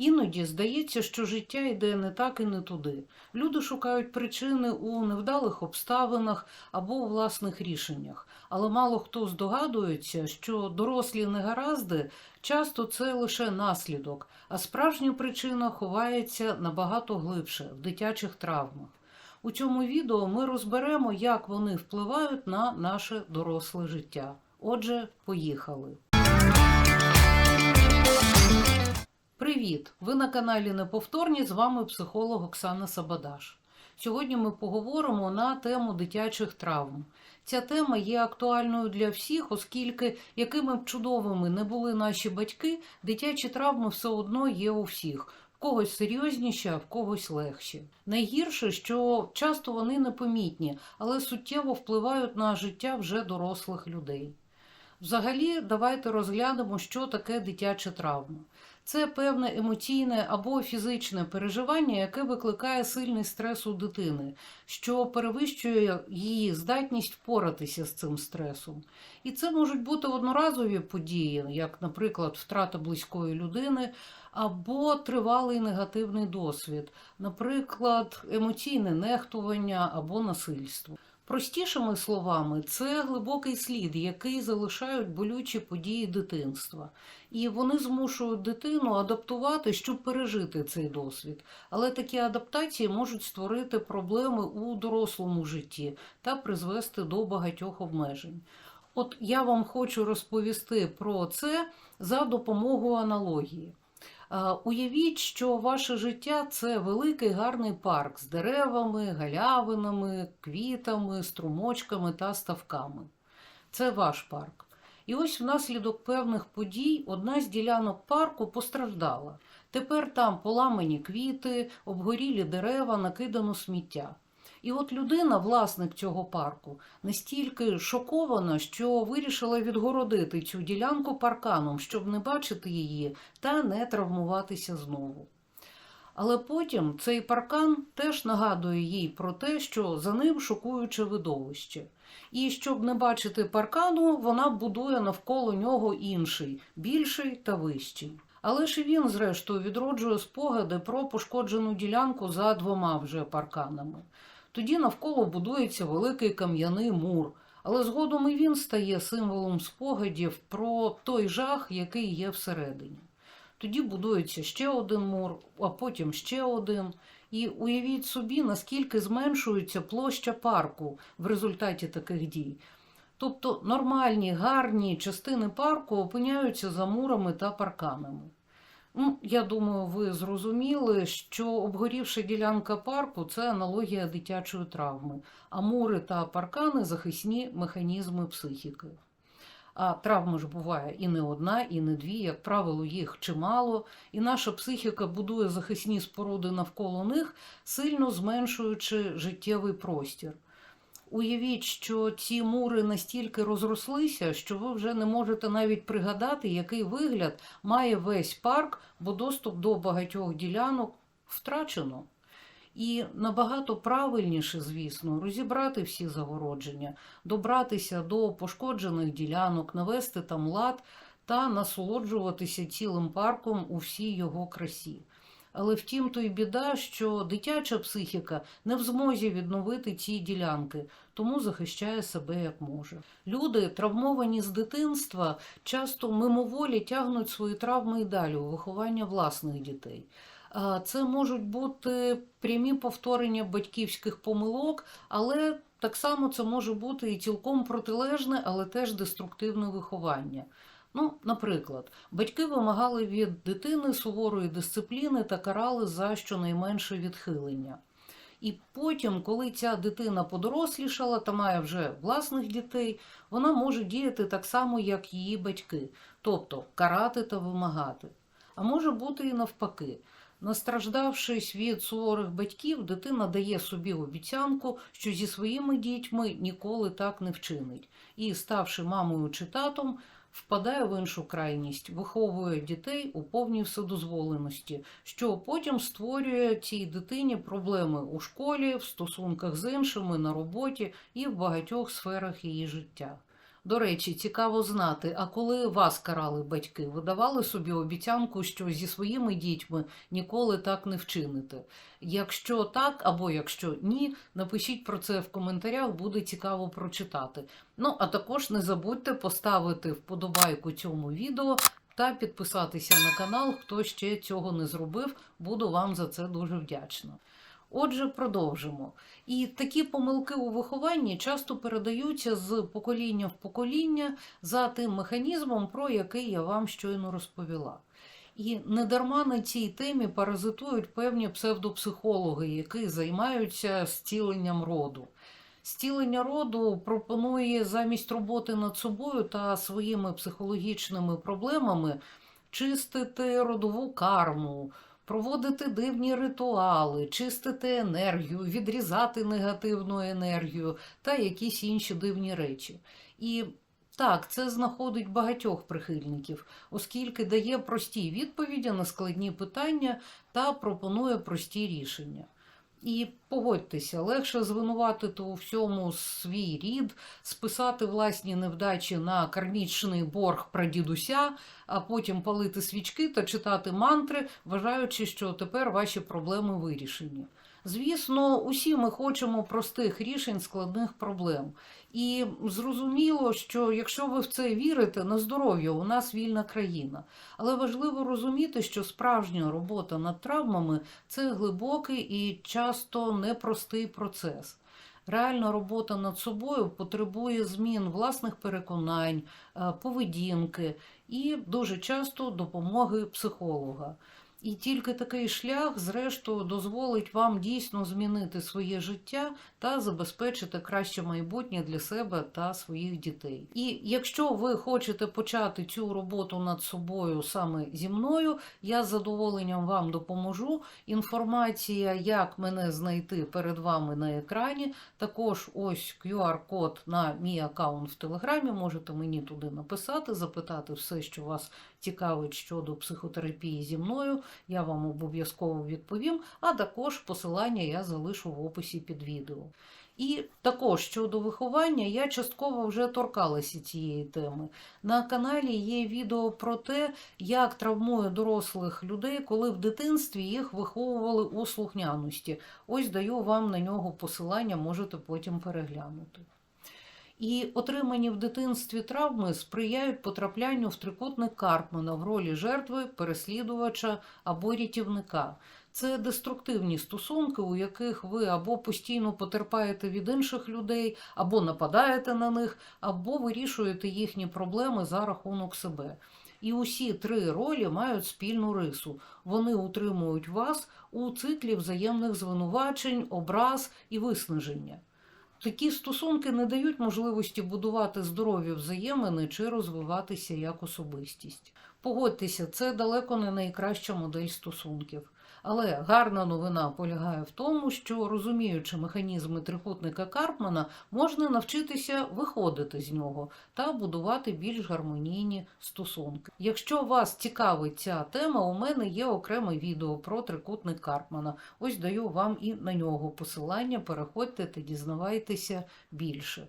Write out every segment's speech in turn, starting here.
Іноді здається, що життя йде не так і не туди. Люди шукають причини у невдалих обставинах або у власних рішеннях. Але мало хто здогадується, що дорослі негаразди часто це лише наслідок, а справжня причина ховається набагато глибше в дитячих травмах. У цьому відео ми розберемо, як вони впливають на наше доросле життя. Отже, поїхали. Привіт! Ви на каналі Неповторні. З вами психолог Оксана Сабадаш. Сьогодні ми поговоримо на тему дитячих травм. Ця тема є актуальною для всіх, оскільки, якими б чудовими не були наші батьки, дитячі травми все одно є у всіх. В когось серйозніші, а в когось легші. Найгірше, що часто вони непомітні, але суттєво впливають на життя вже дорослих людей. Взагалі, давайте розглянемо, що таке дитяча травма. Це певне емоційне або фізичне переживання, яке викликає сильний стрес у дитини, що перевищує її здатність впоратися з цим стресом. І це можуть бути одноразові події, як, наприклад, втрата близької людини, або тривалий негативний досвід, наприклад, емоційне нехтування або насильство. Простішими словами, це глибокий слід, який залишають болючі події дитинства, і вони змушують дитину адаптувати, щоб пережити цей досвід. Але такі адаптації можуть створити проблеми у дорослому житті та призвести до багатьох обмежень. От я вам хочу розповісти про це за допомогою аналогії. Е, Уявіть, що ваше життя це великий гарний парк з деревами, галявинами, квітами, струмочками та ставками. Це ваш парк. І ось внаслідок певних подій одна з ділянок парку постраждала. Тепер там поламані квіти, обгорілі дерева, накидано сміття. І от людина, власник цього парку, настільки шокована, що вирішила відгородити цю ділянку парканом, щоб не бачити її та не травмуватися знову. Але потім цей паркан теж нагадує їй про те, що за ним шокуюче видовище. І щоб не бачити паркану, вона будує навколо нього інший, більший та вищий. Але ж і він, зрештою, відроджує спогади про пошкоджену ділянку за двома вже парканами. Тоді навколо будується великий кам'яний мур, але згодом і він стає символом спогадів про той жах, який є всередині. Тоді будується ще один мур, а потім ще один. І уявіть собі, наскільки зменшується площа парку в результаті таких дій. Тобто нормальні, гарні частини парку опиняються за мурами та парканами. Ну, я думаю, ви зрозуміли, що обгорівша ділянка парку це аналогія дитячої травми, а мури та паркани захисні механізми психіки. А травми ж буває і не одна, і не дві, як правило, їх чимало, і наша психіка будує захисні споруди навколо них, сильно зменшуючи життєвий простір. Уявіть, що ці мури настільки розрослися, що ви вже не можете навіть пригадати, який вигляд має весь парк, бо доступ до багатьох ділянок втрачено. І набагато правильніше, звісно, розібрати всі загородження, добратися до пошкоджених ділянок, навести там лад та насолоджуватися цілим парком у всій його красі. Але втім, то й біда, що дитяча психіка не в змозі відновити ці ділянки, тому захищає себе як може. Люди, травмовані з дитинства, часто мимоволі тягнуть свої травми і далі у виховання власних дітей. Це можуть бути прямі повторення батьківських помилок, але так само це може бути і цілком протилежне, але теж деструктивне виховання. Ну, наприклад, батьки вимагали від дитини суворої дисципліни та карали за щонайменше відхилення. І потім, коли ця дитина подорослішала та має вже власних дітей, вона може діяти так само, як її батьки, тобто карати та вимагати. А може бути і навпаки. Настраждавшись від суворих батьків, дитина дає собі обіцянку, що зі своїми дітьми ніколи так не вчинить, і, ставши мамою чи татом, впадає в іншу крайність, виховує дітей у повній вседозволеності, що потім створює цій дитині проблеми у школі, в стосунках з іншими, на роботі і в багатьох сферах її життя. До речі, цікаво знати, а коли вас карали батьки, ви давали собі обіцянку, що зі своїми дітьми ніколи так не вчините? Якщо так, або якщо ні, напишіть про це в коментарях, буде цікаво прочитати. Ну, а також не забудьте поставити вподобайку цьому відео та підписатися на канал, хто ще цього не зробив, буду вам за це дуже вдячна. Отже, продовжимо. І такі помилки у вихованні часто передаються з покоління в покоління за тим механізмом, про який я вам щойно розповіла. І недарма на цій темі паразитують певні псевдопсихологи, які займаються зціленням роду. Стілення роду пропонує замість роботи над собою та своїми психологічними проблемами чистити родову карму, проводити дивні ритуали, чистити енергію, відрізати негативну енергію та якісь інші дивні речі. І так, це знаходить багатьох прихильників, оскільки дає прості відповіді на складні питання та пропонує прості рішення. І погодьтеся, легше звинуватити у всьому свій рід, списати власні невдачі на кармічний борг прадідуся, а потім палити свічки та читати мантри, вважаючи, що тепер ваші проблеми вирішені. Звісно, усі ми хочемо простих рішень складних проблем. І зрозуміло, що якщо ви в це вірите, на здоров'я у нас вільна країна. Але важливо розуміти, що справжня робота над травмами це глибокий і часто непростий процес. Реальна робота над собою потребує змін власних переконань, е, поведінки і дуже часто допомоги психолога. І тільки такий шлях, зрештою, дозволить вам дійсно змінити своє життя та забезпечити краще майбутнє для себе та своїх дітей. І якщо ви хочете почати цю роботу над собою саме зі мною, я з задоволенням вам допоможу. Інформація, як мене знайти перед вами на екрані. Також ось QR-код на мій аккаунт в Телеграмі. Можете мені туди написати, запитати все, що вас цікавить щодо психотерапії зі мною. Я вам обов'язково відповім, а також посилання я залишу в описі під відео. І також щодо виховання, я частково вже торкалася цієї теми. На каналі є відео про те, як травмує дорослих людей, коли в дитинстві їх виховували у слухняності. Ось даю вам на нього посилання, можете потім переглянути. І отримані в дитинстві травми сприяють потраплянню в трикутник Карпмана в ролі жертви, переслідувача або рятівника. Це деструктивні стосунки, у яких ви або постійно потерпаєте від інших людей, або нападаєте на них, або вирішуєте їхні проблеми за рахунок себе. І усі три ролі мають спільну рису. Вони утримують вас у циклі взаємних звинувачень, образ і виснаження. Такі стосунки не дають можливості будувати здорові взаємини чи розвиватися як особистість. Погодьтеся, це далеко не найкраща модель стосунків. Але гарна новина полягає в тому, що розуміючи механізми трикутника Карпмана, можна навчитися виходити з нього та будувати більш гармонійні стосунки. Якщо вас цікавить ця тема, у мене є окреме відео про трикутник Карпмана. Ось даю вам і на нього посилання. Переходьте та дізнавайтеся більше.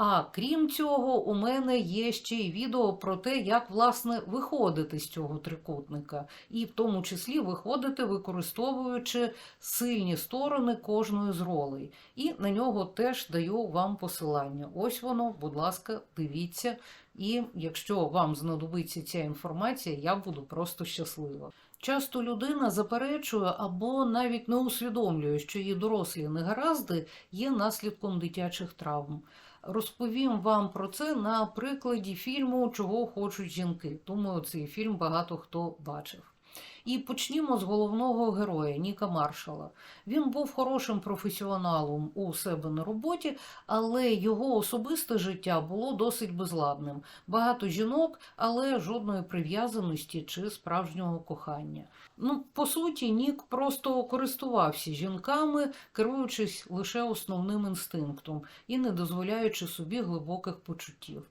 А крім цього, у мене є ще й відео про те, як власне виходити з цього трикутника, і в тому числі виходити, використовуючи сильні сторони кожної з ролей. І на нього теж даю вам посилання. Ось воно, будь ласка, дивіться. І якщо вам знадобиться ця інформація, я буду просто щаслива. Часто людина заперечує або навіть не усвідомлює, що її дорослі негаразди є наслідком дитячих травм. Розповім вам про це на прикладі фільму Чого хочуть жінки. Думаю, цей фільм багато хто бачив. І почнімо з головного героя Ніка Маршала. Він був хорошим професіоналом у себе на роботі, але його особисте життя було досить безладним. Багато жінок, але жодної прив'язаності чи справжнього кохання. Ну, по суті, Нік просто користувався жінками, керуючись лише основним інстинктом і не дозволяючи собі глибоких почуттів.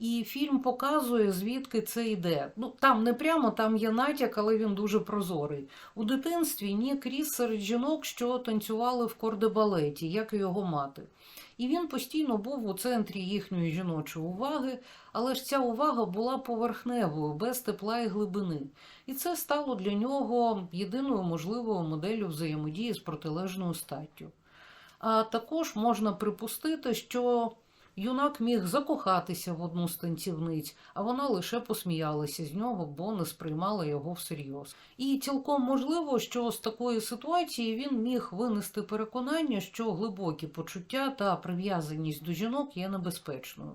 І фільм показує, звідки це йде. Ну там не прямо, там є натяк, але він дуже прозорий. У дитинстві Нік ріс серед жінок, що танцювали в кордебалеті, як і його мати. І він постійно був у центрі їхньої жіночої уваги, але ж ця увага була поверхневою, без тепла і глибини. І це стало для нього єдиною можливою моделлю взаємодії з протилежною статтю. А також можна припустити, що юнак міг закохатися в одну з танцівниць, а вона лише посміялася з нього, бо не сприймала його всерйоз. І цілком можливо, що з такої ситуації він міг винести переконання, що глибокі почуття та прив'язаність до жінок є небезпечною.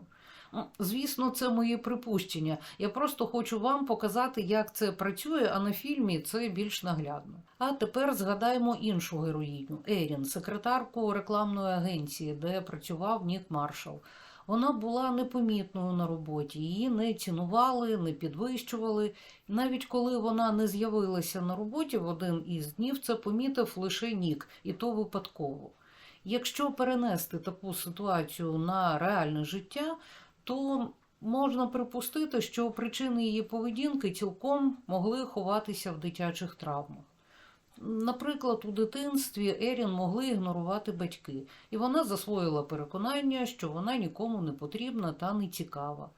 Звісно, це мої припущення. Я просто хочу вам показати, як це працює, а на фільмі це більш наглядно. А тепер згадаємо іншу героїню Ерін, секретарку рекламної агенції, де працював Нік Маршал. Вона була непомітною на роботі, її не цінували, не підвищували. Навіть коли вона не з'явилася на роботі в один із днів, це помітив лише Нік, і то випадково. Якщо перенести таку ситуацію на реальне життя, то можна припустити, що причини її поведінки цілком могли ховатися в дитячих травмах. Наприклад, у дитинстві Ерін могли ігнорувати батьки, і вона засвоїла переконання, що вона нікому не потрібна та не цікава.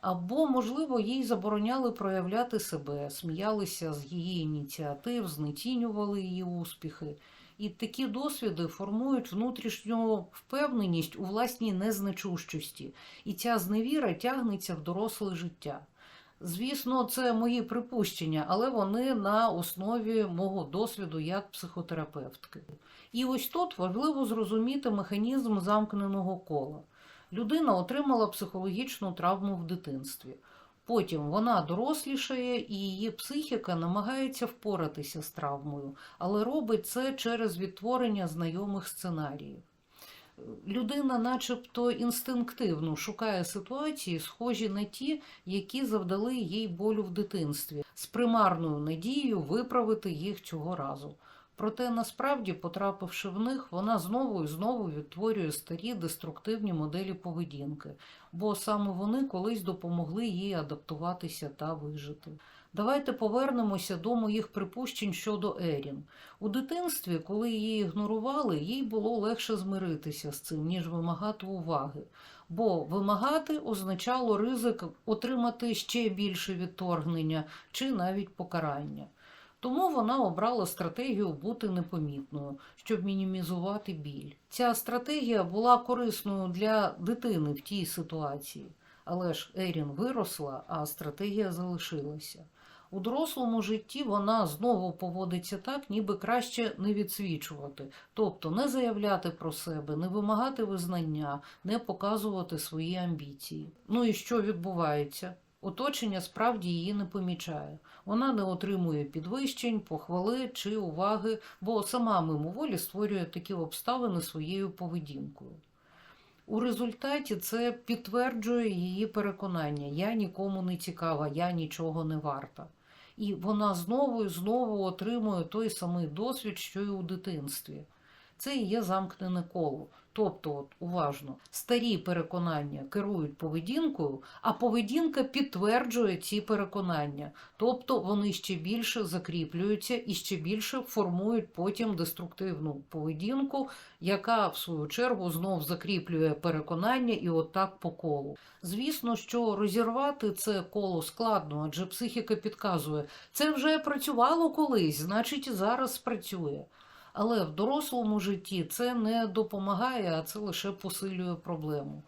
Або, можливо, їй забороняли проявляти себе, сміялися з її ініціатив, знецінювали її успіхи. І такі досвіди формують внутрішню впевненість у власній незначущості, і ця зневіра тягнеться в доросле життя. Звісно, це мої припущення, але вони на основі мого досвіду як психотерапевтки. І ось тут важливо зрозуміти механізм замкненого кола. Людина отримала психологічну травму в дитинстві. Потім вона дорослішає, і її психіка намагається впоратися з травмою, але робить це через відтворення знайомих сценаріїв. Людина, начебто, інстинктивно шукає ситуації, схожі на ті, які завдали їй болю в дитинстві, з примарною надією виправити їх цього разу. Проте насправді, потрапивши в них, вона знову і знову відтворює старі деструктивні моделі поведінки, бо саме вони колись допомогли їй адаптуватися та вижити. Давайте повернемося до моїх припущень щодо Ерін. У дитинстві, коли її ігнорували, їй було легше змиритися з цим, ніж вимагати уваги. Бо вимагати означало ризик отримати ще більше відторгнення чи навіть покарання. Тому вона обрала стратегію бути непомітною, щоб мінімізувати біль. Ця стратегія була корисною для дитини в тій ситуації, але ж Ерін виросла, а стратегія залишилася. У дорослому житті вона знову поводиться так, ніби краще не відсвічувати, тобто не заявляти про себе, не вимагати визнання, не показувати свої амбіції. Ну і що відбувається? Оточення справді її не помічає. Вона не отримує підвищень, похвали чи уваги, бо сама мимоволі створює такі обставини своєю поведінкою. У результаті це підтверджує її переконання: я нікому не цікава, я нічого не варта. І вона знову і знову отримує той самий досвід, що й у дитинстві. Це і є замкнене коло. Тобто, от, уважно, старі переконання керують поведінкою, а поведінка підтверджує ці переконання. Тобто вони ще більше закріплюються і ще більше формують потім деструктивну поведінку, яка в свою чергу знов закріплює переконання і отак по колу. Звісно, що розірвати це коло складно, адже психіка підказує, це вже працювало колись, значить зараз спрацює. Але в дорослому житті це не допомагає, а це лише посилює проблему.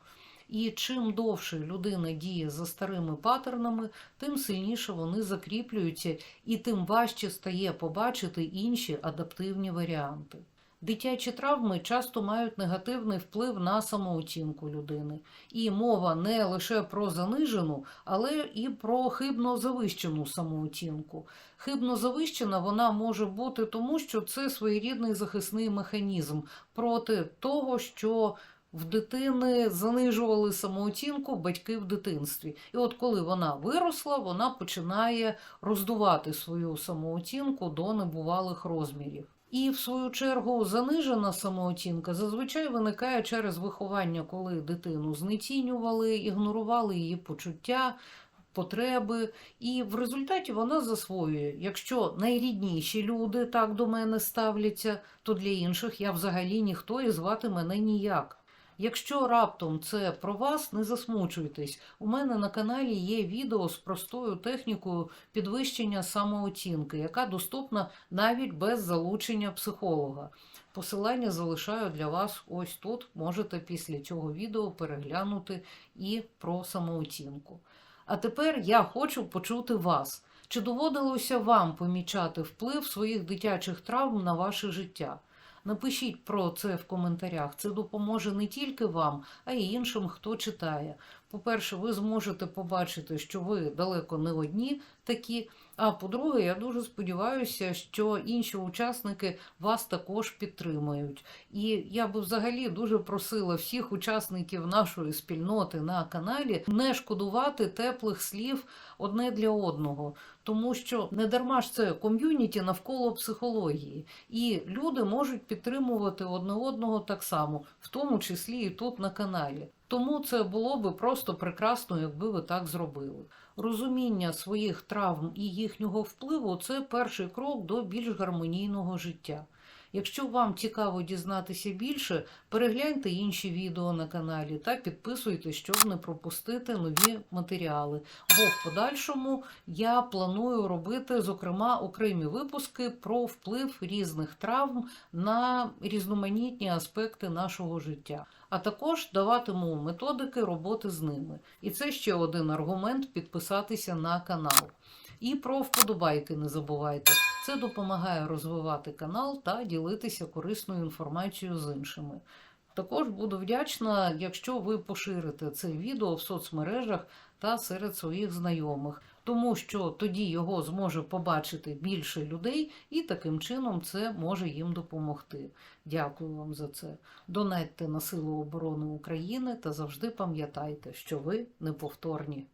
І чим довше людина діє за старими паттернами, тим сильніше вони закріплюються і тим важче стає побачити інші адаптивні варіанти. Дитячі травми часто мають негативний вплив на самооцінку людини, і мова не лише про занижену, але і про хибно завищену самооцінку. Хибно завищена вона може бути тому, що це своєрідний захисний механізм проти того, що в дитини занижували самооцінку батьки в дитинстві. І от коли вона виросла, вона починає роздувати свою самооцінку до небувалих розмірів. І в свою чергу занижена самооцінка зазвичай виникає через виховання, коли дитину знецінювали, ігнорували її почуття, потреби, і в результаті вона засвоює. Якщо найрідніші люди так до мене ставляться, то для інших я взагалі ніхто і звати мене ніяк. Якщо раптом це про вас, не засмучуйтесь. У мене на каналі є відео з простою технікою підвищення самооцінки, яка доступна навіть без залучення психолога. Посилання залишаю для вас ось тут. Можете після цього відео переглянути і про самооцінку. А тепер я хочу почути вас. Чи доводилося вам помічати вплив своїх дитячих травм на ваше життя? Напишіть про це в коментарях. Це допоможе не тільки вам, а й іншим, хто читає. По-перше, ви зможете побачити, що ви далеко не одні такі. А по-друге, я дуже сподіваюся, що інші учасники вас також підтримають. І я би взагалі дуже просила всіх учасників нашої спільноти на каналі не шкодувати теплих слів одне для одного, тому що не дарма ж це ком'юніті навколо психології, і люди можуть підтримувати одне одного так само, в тому числі і тут на каналі. Тому це було би просто прекрасно, якби ви так зробили. Розуміння своїх травм і їхнього впливу це перший крок до більш гармонійного життя. Якщо вам цікаво дізнатися більше, перегляньте інші відео на каналі та підписуйтесь, щоб не пропустити нові матеріали. Бо в подальшому я планую робити, зокрема, окремі випуски про вплив різних травм на різноманітні аспекти нашого життя. А також даватиму методики роботи з ними. І це ще один аргумент підписатися на канал. І про вподобайки не забувайте. Це допомагає розвивати канал та ділитися корисною інформацією з іншими. Також буду вдячна, якщо ви поширите це відео в соцмережах та серед своїх знайомих, тому що тоді його зможе побачити більше людей, і таким чином це може їм допомогти. Дякую вам за це. Донайте на Силу оборони України та завжди пам'ятайте, що ви неповторні.